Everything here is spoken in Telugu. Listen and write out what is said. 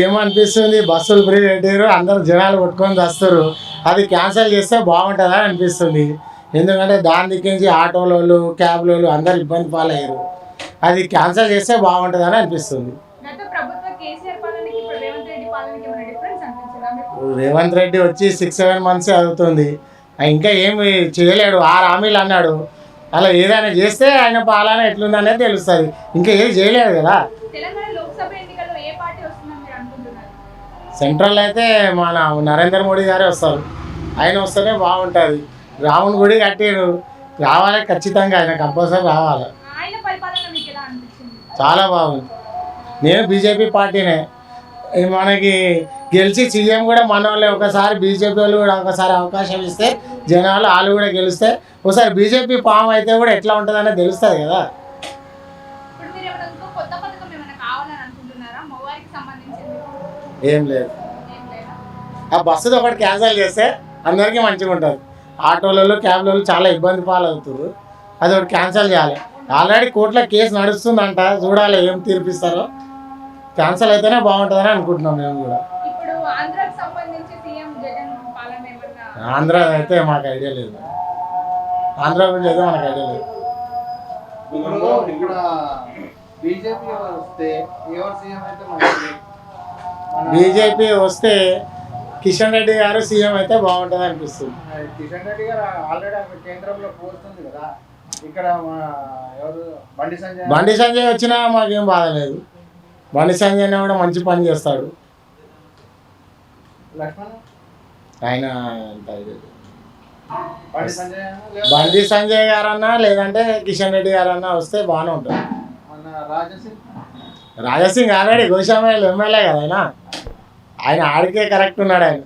ఏమనిపిస్తుంది? బస్సులు ఫ్రీ పెట్టారు అందరు జనాలు కొట్టుకొని వస్తారు. అది క్యాన్సిల్ చేస్తే బాగుంటుందా అనిపిస్తుంది. ఎందుకంటే దాని దిక్కించి ఆటోలోళ్ళు క్యాబ్లోళ్ళు అందరు ఇబ్బంది పాలయ్యారు. అది క్యాన్సిల్ చేస్తే బాగుంటుందని అనిపిస్తుంది. రేవంత్ రెడ్డి వచ్చి సిక్స్ సెవెన్ మంత్స్ అవుతుంది ఇంకా ఏమి చేయలేడు. ఆరు హామీలు అన్నాడు. అలా ఏదైనా చేస్తే ఆయన పాలన ఎట్లుందనేది తెలుస్తుంది. ఇంకా ఏది చేయలేడు కదా. సెంట్రల్ అయితే మన నరేంద్ర మోడీ గారే వస్తారు. ఆయన వస్తేనే బాగుంటుంది. రాముని గుడి కట్టిరు రావాలి ఖచ్చితంగా ఆయన కంపల్సరీ రావాలి. చాలా బాగుంది. నేను బీజేపీ పార్టీనే. మనకి గెలిచి సీఎం కూడా మన వాళ్ళే ఒకసారి బీజేపీ వాళ్ళు కూడా ఒకసారి అవకాశం ఇస్తే జనాలు వాళ్ళు కూడా గెలిస్తే ఒకసారి బీజేపీ పాము అయితే కూడా ఎట్లా ఉంటుందనే తెలుస్తుంది కదా. ఏం లేదా. ఆ బస్సుది ఒకటి క్యాన్సిల్ చేస్తే అందరికీ మంచిగా ఉంటుంది. ఆటోలలో క్యాబ్లలో చాలా ఇబ్బంది పాలవుతారు అది ఒకటి క్యాన్సిల్ చేయాలి. ఆల్రెడీ కోర్టులో కేసు నడుస్తుందంట. చూడాలి ఏం తీర్పిస్తారో. క్యాన్సిల్ అయితేనే బాగుంటుందని అనుకుంటున్నాం మేము కూడా. ఆంధ్ర అయితే మాకు ఐడియా లేదు. ఆంధ్ర గురించి అయితే మనకు ఐడియా లేదు. బీజేపీ వస్తే ఎవరు సీఎం అయితే మంచిది? మన బీజేపీ వస్తే కిషన్ రెడ్డి గారు సీఎం అయితే బాగుంటుంది అనిపిస్తుంది. కిషన్ రెడ్డి గారు ఆల్రెడీ కేంద్రంలో కదా. ఇక్కడ బండి సంజయ్? బండి సంజయ్ వచ్చినా మాకేం బాధ లేదు. బండి సంజయ్ కూడా మంచి పని చేస్తాడు. లక్ష్మణ్? ఆయన. బండి సంజయ్ గారన్నా లేదంటే కిషన్ రెడ్డి గారన్నా వస్తే బాగానే ఉంటుంది. రాజసింగ్ ఆల్రెడీ గోషామయ్యలు ఎమ్మెల్యే కదా ఆయన. ఆయన ఆడికే కరెక్ట్ ఉన్నాడు ఆయన.